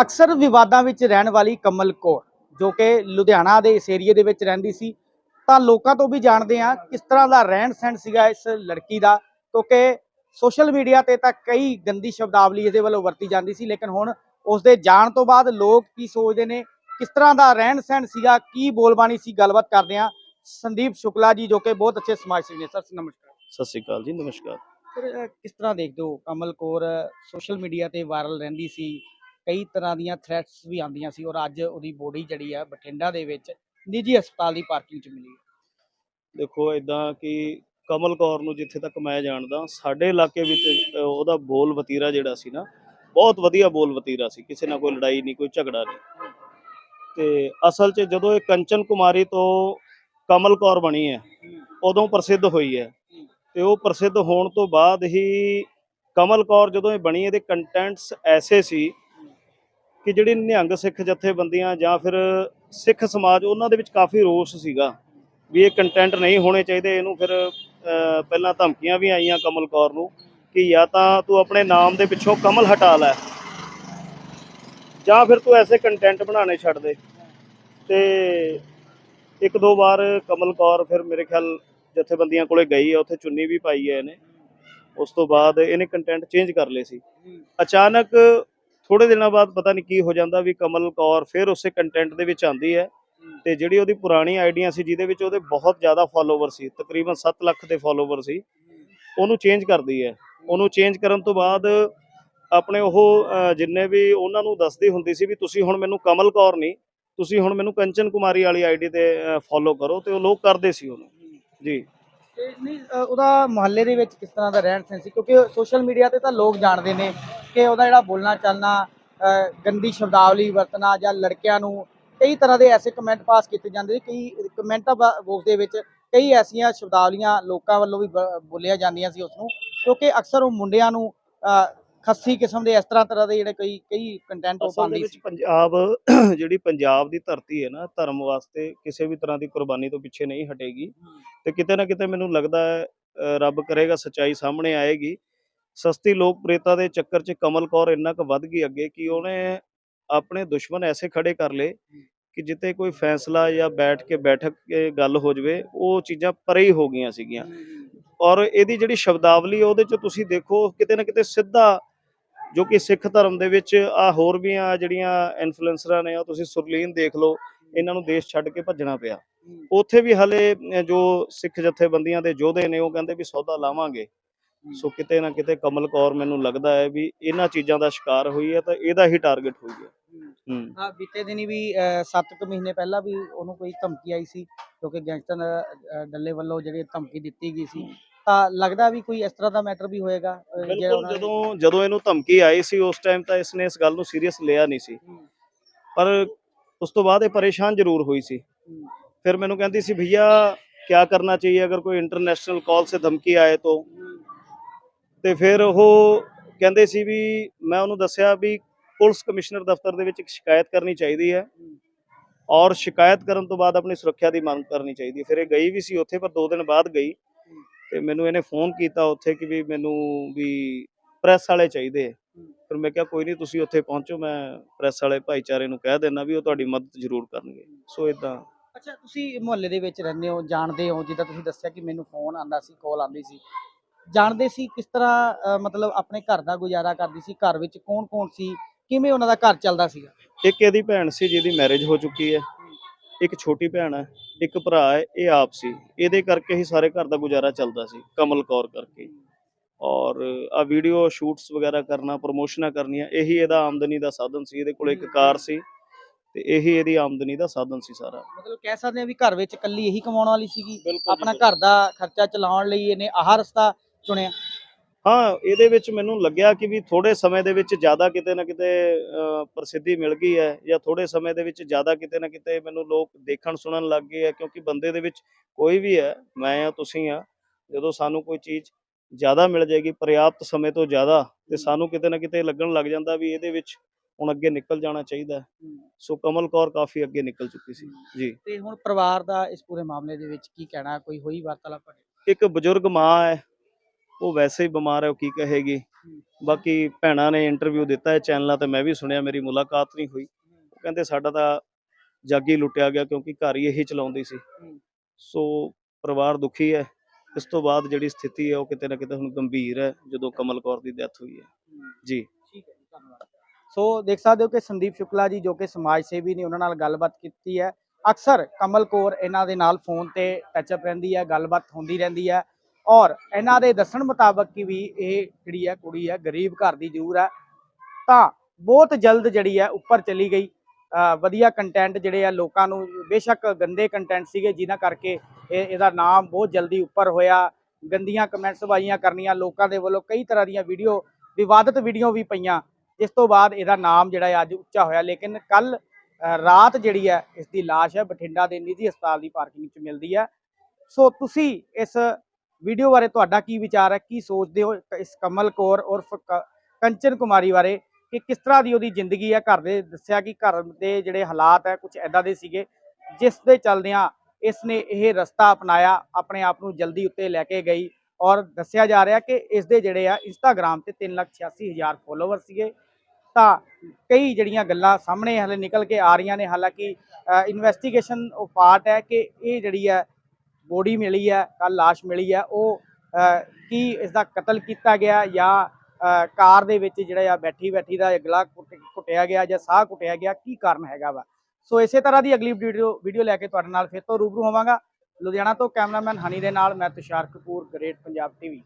ਅਕਸਰ ਵਿਵਾਦਾਂ ਵਿੱਚ ਰਹਿਣ ਵਾਲੀ ਕਮਲ ਕੌਰ ਜੋ ਕਿ ਲੁਧਿਆਣਾ ਦੇ ਇਸ ਏਰੀਏ ਦੇ ਵਿੱਚ ਰਹਿੰਦੀ ਸੀ ਤਾਂ ਲੋਕਾਂ ਤੋਂ ਵੀ ਜਾਣਦੇ ਆ ਕਿਸ ਤਰ੍ਹਾਂ ਦਾ ਰਹਿਣ ਸਹਿਣ ਸੀਗਾ ਇਸ ਲੜਕੀ ਦਾ ਕਿਉਂਕਿ ਸੋਸ਼ਲ ਮੀਡੀਆ ਤੇ ਤਾਂ ਕਈ ਗੰਦੀ ਸ਼ਬਦਾਵਲੀ ਇਹਦੇ ਵੱਲੋਂ ਵਰਤੀ ਜਾਂਦੀ ਸੀ ਲੇਕਿਨ ਹੁਣ ਉਸ ਦੇ ਜਾਣ ਤੋਂ ਬਾਅਦ ਲੋਕ ਕੀ ਸੋਚਦੇ ਨੇ ਕਿਸ ਤਰ੍ਹਾਂ ਦਾ ਰਹਿਣ ਸਹਿਣ ਸੀਗਾ ਕੀ ਬੋਲਬਾਣੀ ਸੀ ਗੱਲਬਾਤ ਕਰਦੇ ਆ ਸੰਦੀਪ ਸ਼ੁਕਲਾ ਜੀ ਜੋ ਕਿ ਬਹੁਤ ਅੱਛੇ ਸਮਾਜ ਸੇਵੀ ਨੇ। ਸਰ ਨਮਸਕਾਰ। ਸਤਿ ਸ਼੍ਰੀ ਅਕਾਲ ਜੀ ਨਮਸਕਾਰ। ਸਰ ਕਿਸ ਤਰ੍ਹਾਂ ਦੇਖਦੇ ਹੋ ਕਮਲ ਕੌਰ ਸੋਸ਼ਲ ਮੀਡੀਆ ਤੇ ਵਾਇਰਲ ਰਹਿੰਦੀ ਸੀ ਕਈ ਤਰ੍ਹਾਂ ਦੀਆਂ ਥ੍ਰੈਟਸ ਵੀ ਆਉਂਦੀਆਂ ਸੀ ਔਰ ਅੱਜ ਉਹਦੀ ਬੋਡੀ ਜਿਹੜੀ ਆ ਬਠਿੰਡਾ ਦੇ ਵਿੱਚ ਨਿੱਜੀ ਹਸਪਤਾਲ ਦੀ ਪਾਰਕਿੰਗ 'ਚ ਮਿਲੀ ਦੇਖੋ ਇਦਾਂ ਕਿ ਕਮਲ ਕੌਰ ਨੂੰ ਜਿੱਥੇ ਤੱਕ ਮੈਂ ਜਾਣਦਾ, ਸਾਡੇ ਇਲਾਕੇ ਵਿੱਚ ਉਹਦਾ ਬੋਲ ਵਤੀਰਾ ਜਿਹੜਾ ਸੀ ਨਾ, ਬਹੁਤ ਵਧੀਆ ਬੋਲ ਵਤੀਰਾ ਸੀ, ਕਿਸੇ ਨਾਲ ਕੋਈ ਲੜਾਈ ਨਹੀਂ, ਕੋਈ ਝਗੜਾ ਨਹੀਂ। ਤੇ ਅਸਲ 'ਚ ਜਦੋਂ ਇਹ ਕੰਚਨ ਕੁਮਾਰੀ ਤੋਂ ਕਮਲ ਕੌਰ ਬਣੀ ਹੈ, ਉਦੋਂ ਪ੍ਰਸਿੱਧ ਹੋਈ ਹੈ। ਤੇ ਉਹ ਪ੍ਰਸਿੱਧ ਹੋਣ ਤੋਂ ਬਾਅਦ ਹੀ ਕਮਲ ਕੌਰ ਜਦੋਂ ਇਹ ਬਣੀ, ਇਹਦੇ ਕੰਟੈਂਟਸ ਐਸੇ ਸੀ ਕਿ ਜਿਹੜੀ ਨਿਹੰਗ ਸਿੱਖ ਜਥੇਬੰਦੀਆਂ ਜਾਂ ਫਿਰ ਸਿੱਖ ਸਮਾਜ, ਉਹਨਾਂ ਦੇ ਵਿੱਚ ਕਾਫੀ ਰੋਸ ਸੀਗਾ ਵੀ ਇਹ ਕੰਟੈਂਟ ਨਹੀਂ ਹੋਣੇ ਚਾਹੀਦੇ। ਇਹਨੂੰ ਫਿਰ ਪਹਿਲਾਂ ਧਮਕੀਆਂ ਵੀ ਆਈਆਂ ਕਮਲ ਕੌਰ ਨੂੰ ਕਿ ਜਾਂ ਤਾਂ ਤੂੰ ਆਪਣੇ ਨਾਮ ਦੇ ਪਿੱਛੋਂ ਕਮਲ ਹਟਾ ਲੈ ਜਾਂ ਫਿਰ ਤੂੰ ਐਸੇ ਕੰਟੈਂਟ ਬਣਾਉਣੇ ਛੱਡ ਦੇ। ਤੇ ਇੱਕ ਦੋ ਵਾਰ ਕਮਲ ਕੌਰ ਫਿਰ ਮੇਰੇ ਖਿਆਲ ਜਥੇਬੰਦੀਆਂ ਕੋਲੇ ਗਈ ਹੈ ਉੱਥੇ ਚੁੰਨੀ ਵੀ ਪਾਈ ਹੈ ਇਹਨੇ। ਉਸ ਤੋਂ ਬਾਅਦ ਇਹਨੇ ਕੰਟੈਂਟ ਚੇਂਜ ਕਰ ਲਏ ਸੀ। ਅਚਾਨਕ ਥੋੜੇ ਦਿਨਾਂ ਬਾਅਦ ਪਤਾ ਨਹੀਂ ਕੀ ਹੋ ਜਾਂਦਾ ਵੀ ਕਮਲ ਕੌਰ ਫਿਰ ਉਸੇ ਕੰਟੈਂਟ ਦੇ ਵਿੱਚ ਆਂਦੀ ਹੈ ਤੇ ਜਿਹੜੀ ਉਹਦੀ ਪੁਰਾਣੀ ਆਈਡੀਆਂ ਸੀ ਜਿਹਦੇ ਵਿੱਚ ਉਹਦੇ ਬਹੁਤ ਜ਼ਿਆਦਾ ਫਾਲੋਵਰ ਸੀ ਤਕਰੀਬਨ 7 ਲੱਖ ਦੇ ਫਾਲੋਵਰ ਸੀ ਉਹਨੂੰ ਚੇਂਜ ਕਰਦੀ ਹੈ। ਉਹਨੂੰ ਚੇਂਜ ਕਰਨ ਤੋਂ ਬਾਅਦ ਆਪਣੇ ਉਹ ਜਿੰਨੇ ਵੀ ਉਹਨਾਂ ਨੂੰ ਦੱਸਦੀ ਹੁੰਦੀ ਸੀ ਵੀ ਤੁਸੀਂ ਹੁਣ ਮੈਨੂੰ ਕਮਲ ਕੌਰ ਨਹੀਂ ਤੁਸੀਂ ਹੁਣ ਮੈਨੂੰ ਕੰਚਨ ਕੁਮਾਰੀ ਵਾਲੀ ਆਈਡੀ ਤੇ ਫੋਲੋ ਕਰੋ ਤੇ ਉਹ ਲੋਕ ਕਰਦੇ ਸੀ ਉਹਨੂੰ। ਜੀ। ਤੇ ਨਹੀਂ ਅਹ ਉਹਦਾ ਮੁਹੱਲੇ ਦੇ ਵਿੱਚ ਕਿਸ ਤਰ੍ਹਾਂ ਦਾ ਰਹਿਣ ਸਹਿਣ ਸੀ? ਕਿਉਂਕਿ ਸੋਸ਼ਲ ਮੀਡੀਆ ਤੇ ਤਾਂ ਲੋਕ ਜਾਣਦੇ ਨੇ ਕਿ ਉਹਦਾ ਜਿਹੜਾ ਬੋਲਣਾ ਚੱਲਣਾ ਅਹ ਗੰਦੀ ਸ਼ਬਦਾਵਲੀ ਵਰਤਣਾ ਜਾਂ ਲੜਕਿਆਂ ਨੂੰ ਕਈ ਤਰ੍ਹਾਂ ਦੇ ਐਸੇ ਕਮੈਂਟ ਪਾਸ ਕੀਤੇ ਜਾਂਦੇ ਨੇ ਕਈ ਕਮੈਂਟਾਂ ਬਾਕਸ ਦੇ ਵਿੱਚ ਕਈ ਐਸੀਆਂ ਸ਼ਬਦਾਵਲੀਆਂ ਲੋਕਾਂ ਵੱਲੋਂ ਵੀ ਬ- ਬੋਲੀਆਂ ਜਾਂਦੀਆਂ ਸੀ ਉਸ ਨੂੰ, ਕਿਉਂਕਿ ਅਕਸਰ ਉਹ ਮੁੰਡਿਆਂ ਨੂੰ ਅਹ ਖੱਸੀ ਕਿਸਮ ਦੇ ਇਸ ਤਰ੍ਹਾਂ ਤਰ੍ਹਾਂ ਦੇ ਜਿਹੜੇ ਕਈ ਕਈ ਕੰਟੈਂਟ ਉਹ ਪਾਉਂਦੀ ਸੀ। ਪੰਜਾਬ ਜਿਹੜੀ ਪੰਜਾਬ ਦੀ ਧਰਤੀ ਹੈ ਨਾ ਧਰਮ ਵਾਸਤੇ ਕਿਸੇ ਵੀ ਤਰ੍ਹਾਂ ਦੀ ਕੁਰਬਾਨੀ ਤੋਂ ਪਿੱਛੇ ਨਹੀਂ ਹਟੇਗੀ। ਤੇ ਕਿਤੇ ਨਾ ਕਿਤੇ ਮੈਨੂੰ ਲੱਗਦਾ ਹੈ ਰੱਬ ਕਰੇਗਾ ਸੱਚਾਈ ਸਾਹਮਣੇ ਆਏਗੀ। ਸਸਤੀ ਲੋਕਪ੍ਰਿਯਤਾ ਦੇ ਚੱਕਰ 'ਚ ਕਮਲ ਕੌਰ ਇੰਨਾ ਕੁ ਵੱਧ ਗਈ ਅੱਗੇ ਕਿ ਉਹਨੇ ਆਪਣੇ ਦੁਸ਼ਮਣ ਐਸੇ ਖੜੇ ਕਰ ਲਏ ਕਿ ਜਿੱਤੇ ਕੋਈ ਫੈਸਲਾ ਜਾਂ ਬੈਠ ਕੇ ਬੈਠਕ ਕੇ ਗੱਲ ਹੋ ਜਵੇ ਉਹ ਚੀਜ਼ਾਂ ਪਰੇ ਹੀ ਹੋ ਗਈਆਂ ਸੀਗੀਆਂ। ਔਰ ਇਹਦੀ ਜਿਹੜੀ ਸ਼ਬਦਾਵਲੀ ਉਹਦੇ 'ਚ ਤੁਸੀਂ ਦੇਖੋ ਕਿਤੇ ਨਾ ਕਿਤੇ ਸਿੱਧਾ ਜੋ ਕਿ ਸਿੱਖ ਧਰਮ ਦੇ ਵਿੱਚ ਆ ਹੋਰ ਵੀ ਆ ਜਿਹੜੀਆਂ ਇਨਫਲੂਐਂਸਰਾਂ ਨੇ, ਉਹ ਤੁਸੀਂ ਸੁਰਲੀਨ ਦੇਖ ਲਓ, ਇਹਨਾਂ ਨੂੰ ਦੇਸ਼ ਛੱਡ ਕੇ ਭੱਜਣਾ ਪਿਆ। ਉੱਥੇ ਵੀ ਹਲੇ ਜੋ ਸਿੱਖ ਜਥੇਬੰਦੀਆਂ ਦੇ ਯੋਧੇ ਨੇ, ਉਹ ਕਹਿੰਦੇ ਵੀ ਸੌਦਾ ਲਾਵਾਂਗੇ। ਸੋ ਕਿਤੇ ਨਾ ਕਿਤੇ ਕਮਲ ਕੌਰ ਮੈਨੂੰ ਲੱਗਦਾ ਹੈ ਵੀ ਇਹਨਾਂ ਚੀਜ਼ਾਂ ਦਾ ਸ਼ਿਕਾਰ ਹੋਈ ਹੈ, ਤਾਂ ਇਹਦਾ ਹੀ ਟਾਰਗੇਟ ਹੋਈ ਹੈ। ਹਾਂ। ਬੀਤੇ ਦਿਨੀ ਵੀ 7 ਮਹੀਨੇ ਪਹਿਲਾਂ ਵੀ ਉਹਨੂੰ ਕੋਈ ਧਮਕੀ ਆਈ ਸੀ, ਕਿਉਂਕਿ ਗੈਂਗਸਟਰ ਡੱਲੇ ਵੱਲੋਂ ਜਿਹੜੀ ਧਮਕੀ ਦਿੱਤੀ ਗਈ ਸੀ। ਤਾਂ ਲੱਗਦਾ ਵੀ ਕੋਈ ਇਸ ਤਰ੍ਹਾਂ ਦਾ ਮੈਟਰ ਵੀ ਹੋਏਗਾ ਜਦੋਂ ਜਦੋਂ ਇਹਨੂੰ ਧਮਕੀ ਆਈ ਸੀ ਉਸ ਟਾਈਮ ਤਾਂ ਇਸਨੇ ਇਸ ਗੱਲ ਨੂੰ ਸੀਰੀਅਸ ਲਿਆ ਨਹੀਂ ਸੀ। ਪਰ ਉਸ ਤੋਂ ਬਾਅਦ ਇਹ ਪਰੇਸ਼ਾਨ ਜ਼ਰੂਰ ਹੋਈ ਸੀ। ਫਿਰ ਮੈਨੂੰ ਕਹਿੰਦੀ ਸੀ ਭਈਆ ਕੀ ਕਰਨਾ ਚਾਹੀਏ ਅਗਰ ਕੋਈ ਇੰਟਰਨੈਸ਼ਨਲ ਕਾਲ ਸੇ ਧਮਕੀ ਆਏ ਤੋਂ? ਤੇ ਫਿਰ ਉਹ ਕਹਿੰਦੇ ਸੀ ਵੀ ਮੈਂ ਉਹਨੂੰ ਦੱਸਿਆ ਵੀ ਪੁਲਿਸ ਕਮਿਸ਼ਨਰ ਦਫ਼ਤਰ ਦੇ ਵਿੱਚ ਇੱਕ ਸ਼ਿਕਾਇਤ ਕਰਨੀ ਚਾਹੀਦੀ ਹੈ। ਔਰ ਸ਼ਿਕਾਇਤ ਕਰਨ ਤੋਂ ਬਾਅਦ ਆਪਣੀ ਸੁਰੱਖਿਆ ਦੀ ਮੰਗ ਕਰਨੀ ਚਾਹੀਦੀ ਹੈ। ਫਿਰ ਇਹ ਗਈ ਵੀ ਸੀ ਉੱਥੇ ਪਰ ਦੋ ਦਿਨ ਬਾਅਦ ਗਈ। ਤੇ ਮੈਨੂੰ ਇਹਨੇ ਫੋਨ ਕੀਤਾ ਉੱਥੇ ਕਿ ਵੀ ਮੈਨੂੰ ਵੀ ਪ੍ਰੈਸ ਵਾਲੇ ਚਾਹੀਦੇ। ਫਿਰ ਮੈਂ ਕਿਹਾ ਕੋਈ ਨਹੀਂ ਤੁਸੀਂ ਉੱਥੇ ਪਹੁੰਚੋ ਮੈਂ ਪ੍ਰੈਸ ਵਾਲੇ ਭਾਈਚਾਰੇ ਨੂੰ ਕਹਿ ਦੇਣਾ ਵੀ ਉਹ ਤੁਹਾਡੀ ਮਦਦ ਜ਼ਰੂਰ ਕਰਨਗੇ। ਸੋ ਇਦਾਂ ਅੱਛਾ ਤੁਸੀਂ ਮੁਹੱਲੇ ਦੇ ਵਿੱਚ ਰਹਿੰਦੇ ਹੋ ਜਾਣਦੇ ਹੋ ਜਿੱਦਾਂ ਤੁਸੀਂ ਦੱਸਿਆ ਕਿ ਮੈਨੂੰ ਫੋਨ ਆਂਦਾ ਸੀ ਕਾਲ ਆਂਦੀ ਸੀ। ਜਾਣਦੇ ਸੀ ਕਿਸ ਤਰ੍ਹਾਂ ਮਤਲਬ ਆਪਣੇ ਘਰ ਦਾ ਗੁਜ਼ਾਰਾ ਕਰਦੀ ਸੀ ਘਰ ਵਿੱਚ ਕੌਣ-ਕੌਣ ਸੀ? ਕਿਵੇਂ ਉਹਨਾਂ ਦਾ ਘਰ ਚੱਲਦਾ ਸੀਗਾ? ਇੱਕ ਇਹਦੀ ਭੈਣ ਸੀ ਜਿਹਦੀ ਮੈਰਿਜ ਹੋ ਚੁੱਕੀ ਹੈ। ਇੱਕ ਛੋਟੀ ਭੈਣ ਹੈ ਇੱਕ ਭਰਾ ਹੈ ਇਹ ਆਪ ਸੀ। ਇਹਦੇ ਕਰਕੇ ਹੀ ਸਾਰੇ ਘਰ ਦਾ ਗੁਜ਼ਾਰਾ ਚੱਲਦਾ ਸੀ ਕਮਲ ਕੌਰ ਕਰਕੇ। ਔਰ ਆ ਵੀਡੀਓ ਸ਼ੂਟਸ ਵਗੈਰਾ ਕਰਨਾ ਪ੍ਰਮੋਸ਼ਨਾਂ ਕਰਨੀਆਂ ਇਹੀ ਇਹਦਾ ਆਮਦਨੀ ਦਾ ਸਾਧਨ ਸੀ। ਇਹਦੇ ਕੋਲ ਇੱਕ ਕਾਰ ਸੀ ਤੇ ਇਹੀ ਇਹਦੀ ਆਮਦਨੀ ਦਾ ਸਾਧਨ ਸੀ ਸਾਰਾ। ਮਤਲਬ ਕਹਿ ਸਕਦੇ ਹਾਂ ਵੀ ਘਰ ਵਿੱਚ ਇਕੱਲੀ ਇਹੀ ਕਮਾਉਣ ਵਾਲੀ ਸੀਗੀ। ਆਪਣਾ ਘਰ ਦਾ ਖਰਚਾ ਚਲਾਉਣ ਲਈ ਇਹਨੇ ਆਹ ਰਸਤਾ ਚੁਣਿਆ। ਹਾਂ ਇਹਦੇ ਵਿੱਚ ਮੈਨੂੰ ਲੱਗਿਆ ਕਿ ਵੀ ਥੋੜੇ ਸਮੇਂ ਦੇ ਵਿੱਚ ਜ਼ਿਆਦਾ ਕਿਤੇ ਨਾ ਕਿਤੇ ਪ੍ਰਸਿੱਧੀ ਮਿਲ ਗਈ ਹੈ ਜਾਂ ਥੋੜੇ ਸਮੇਂ ਦੇ ਵਿੱਚ ਜ਼ਿਆਦਾ ਕਿਤੇ ਨਾ ਕਿਤੇ ਮੈਨੂੰ ਲੋਕ ਦੇਖਣ ਸੁਣਨ ਲੱਗ ਗਏ ਆ ਕਿਉਂਕਿ ਬੰਦੇ ਦੇ ਵਿੱਚ ਕੋਈ ਵੀ ਹੈ ਮੈਂ ਆ ਤੁਸੀਂ ਆ ਜਦੋਂ ਸਾਨੂੰ ਕੋਈ ਚੀਜ਼ ਜ਼ਿਆਦਾ ਮਿਲ ਜਾਏਗੀ ਪ੍ਰਿਆਪਤ ਸਮੇਂ ਤੋਂ ਜ਼ਿਆਦਾ ਤੇ ਸਾਨੂੰ ਕਿਤੇ ਨਾ ਕਿਤੇ ਲੱਗਣ ਲੱਗ ਜਾਂਦਾ ਵੀ ਇਹਦੇ ਵਿੱਚ ਹੁਣ ਅੱਗੇ ਨਿਕਲ ਜਾਣਾ ਚਾਹੀਦਾ ਹੈ। ਸੋ ਕਮਲ ਕੌਰ ਕਾਫੀ ਅੱਗੇ ਨਿਕਲ ਚੁੱਕੀ ਸੀ ਜੀ ਤੇ ਹੁਣ ਪਰਿਵਾਰ ਦਾ ਇਸ ਪੂਰੇ ਮਾਮਲੇ ਦੇ ਵਿੱਚ ਕੀ ਕਹਿਣਾ ਕੋਈ ਹੋਈ ਵਾਰਤਾਲਾਪ ਇੱਕ ਬਜ਼ੁਰਗ ਮਾਂ ਹੈ ਉਹ ਵੈਸੇ ਹੀ ਬਿਮਾਰ ਹੈ, ਉਹ ਕੀ ਕਹੇਗੀ? ਬਾਕੀ ਭੈਣਾਂ ਨੇ ਇੰਟਰਵਿਊ ਦਿੱਤਾ ਹੈ ਚੈਨਲਾਂ ਤੇ, ਮੈਂ ਵੀ ਸੁਣਿਆ, ਮੇਰੀ ਮੁਲਾਕਾਤ ਨਹੀਂ ਹੋਈ। ਉਹ ਕਹਿੰਦੇ ਸਾਡਾ ਤਾਂ ਜਾਗੀ ਲੁੱਟਿਆ ਗਿਆ ਕਿਉਂਕਿ ਘਰ ਹੀ ਇਹੀ ਚਲਾਉਂਦੀ ਸੀ। ਸੋ ਪਰਿਵਾਰ ਦੁਖੀ ਹੈ। ਇਸ ਤੋਂ ਬਾਅਦ ਜਿਹੜੀ ਸਥਿਤੀ ਹੈ, ਉਹ ਕਿਤੇ ਨਾ ਕਿਤੇ ਹੁਣ ਗੰਭੀਰ ਹੈ, ਜਦੋਂ ਕਮਲ ਕੌਰ ਦੀ ਡੈਥ ਹੋਈ ਹੈ। ਜੀ। ਠੀਕ ਹੈ ਧੰਨਵਾਦ। ਸੋ ਦੇਖ ਸਕਦੇ ਹੋ ਕਿ ਸੰਦੀਪ ਸ਼ੁਕਲਾ ਜੀ ਜੋ ਕਿ ਸਮਾਜ ਸੇਵੀ ਨੇ, ਉਹਨਾਂ ਨਾਲ ਗੱਲਬਾਤ ਕੀਤੀ ਹੈ। ਅਕਸਰ ਕਮਲ ਕੌਰ ਇਹਨਾਂ ਦੇ ਨਾਲ ਫੋਨ ਤੇ ਟੱਚਅਪ ਰਹਿੰਦੀ ਹੈ, ਗੱਲਬਾਤ ਹੁੰਦੀ ਰਹਿੰਦੀ ਹੈ। ਔਰ ਇਹਨਾਂ ਦੇ ਦੱਸਣ ਮੁਤਾਬਕ ਕਿ ਵੀ ਇਹ ਜਿਹੜੀ ਹੈ ਕੁੜੀ ਹੈ, ਗਰੀਬ ਘਰ ਦੀ ਜ਼ਰੂਰ ਹੈ। ਤਾਂ ਬਹੁਤ ਜਲਦ ਜਿਹੜੀ ਹੈ ਉੱਪਰ ਚਲੀ ਗਈ। ਵਧੀਆ ਕੰਟੈਂਟ ਜਿਹੜੇ ਆ ਲੋਕਾਂ ਨੂੰ, ਬੇਸ਼ੱਕ ਗੰਦੇ ਕੰਟੈਂਟ ਸੀਗੇ, ਜਿਨ੍ਹਾਂ ਕਰਕੇ ਇਹ ਇਹਦਾ ਨਾਮ ਬਹੁਤ ਜਲਦੀ ਉੱਪਰ ਹੋਇਆ। ਗੰਦੀਆਂ ਕਮੈਂਟਸ ਬਾਜ਼ੀਆਂ ਕਰਨੀਆਂ, ਲੋਕਾਂ ਦੇ ਵੱਲੋਂ ਕਈ ਤਰ੍ਹਾਂ ਦੀਆਂ ਵੀਡੀਓ ਵਿਵਾਦਤ ਵੀਡੀਓ ਵੀ ਪਈਆਂ। ਜਿਸ ਤੋਂ ਬਾਅਦ ਇਹਦਾ ਨਾਮ ਜਿਹੜਾ ਹੈ ਅੱਜ ਉੱਚਾ ਹੋਇਆ। ਲੇਕਿਨ ਕੱਲ ਰਾਤ ਜਿਹੜੀ ਹੈ, ਇਸ ਦੀ ਲਾਸ਼ ਹੈ, ਬਠਿੰਡਾ ਦੇ ਨਿੱਜੀ ਹਸਪਤਾਲ ਦੀ ਪਾਰਕਿੰਗ 'ਚ ਮਿਲਦੀ ਹੈ। ਸੋ ਤੁਸੀਂ ਇਸ ਵੀਡੀਓ ਬਾਰੇ ਤੁਹਾਡਾ ਕੀ ਵਿਚਾਰ ਹੈ? ਕੀ ਸੋਚਦੇ ਹੋ ਇਸ ਕਮਲ ਕੌਰ ਔਰ ਕ- ਕੰਚਨ ਕੁਮਾਰੀ ਬਾਰੇ? ਕਿ ਕਿਸ ਤਰ੍ਹਾਂ ਦੀ ਉਹਦੀ ਜ਼ਿੰਦਗੀ ਹੈ? ਘਰ ਦੇ ਦੱਸਿਆ ਕਿ ਘਰ ਦੇ ਜਿਹੜੇ ਹਾਲਾਤ ਹੈ ਕੁਝ ਐਦਾਂ ਦੇ ਸੀਗੇ, ਜਿਸ ਦੇ ਚੱਲਦਿਆਂ ਇਸ ਨੇ ਇਹ ਰਸਤਾ ਅਪਣਾਇਆ, ਆਪਣੇ ਆਪ ਨੂੰ ਜਲਦੀ ਉੱਤੇ ਲੈ ਕੇ ਗਈ ਔਰ ਦੱਸਿਆ ਜਾ ਰਿਹਾ ਕਿ ਇਸ ਦੇ ਜਿਹੜੇ ਆ ਇੰਸਟਾਗ੍ਰam ਤੇ 386000 ਫੋਲੋਵਰ ਸੀਗੇ। ਤਾਂ ਕਈ ਜਿਹੜੀਆਂ ਗੱਲਾਂ ਸਾਹਮਣੇ ਹਲੇ ਨਿਕਲ ਕੇ ਆ ਰਹੀਆਂ ਨੇ, ਹਾਲਾਂਕਿ ਇਨਵੈਸਟੀਗੇਸ਼ਨ ਉਹ ਪਾਰਟ ਹੈ ਕਿ ਇਹ ਜਿਹੜੀ ਹੈ ਬੋਡੀ ਮਿਲੀ ਹੈ ਕੱਲ ਲਾਸ਼ ਮਿਲੀ ਹੈ। ਉਹ ਕੀ ਇਸ ਦਾ ਕਤਲ ਕੀਤਾ ਗਿਆ ਜਾਂ ਕਾਰ ਦੇ ਵਿੱਚ ਜਿਹੜਾ ਆ ਬੈਠੀ ਬੈਠੀ ਦਾ ਅਗਲਾ ਕੁੱਟਿਆ ਗਿਆ ਜਾਂ ਸਾਹ ਕੁੱਟਿਆ ਗਿਆ, ਕੀ ਕਾਰਨ ਹੈਗਾ ਵਾ? ਸੋ ਇਸੇ ਤਰ੍ਹਾਂ ਦੀ ਅਗਲੀ ਵੀਡੀਓ ਵੀਡੀਓ ਲੈ ਕੇ ਤੁਹਾਡੇ ਨਾਲ ਫਿਰ ਤੋਂ ਰੂਬਰੂ ਹੋਵਾਂਗਾ। ਲੁਧਿਆਣਾ ਤੋਂ ਕੈਮਰਾਮੈਨ ਹਨੀ ਦੇ ਨਾਲ ਮੈਂ ਤੁਸ਼ਾਰ ਕਪੂਰ, ਗ੍ਰੇਟ ਪੰਜਾਬ ਟੀਵੀ।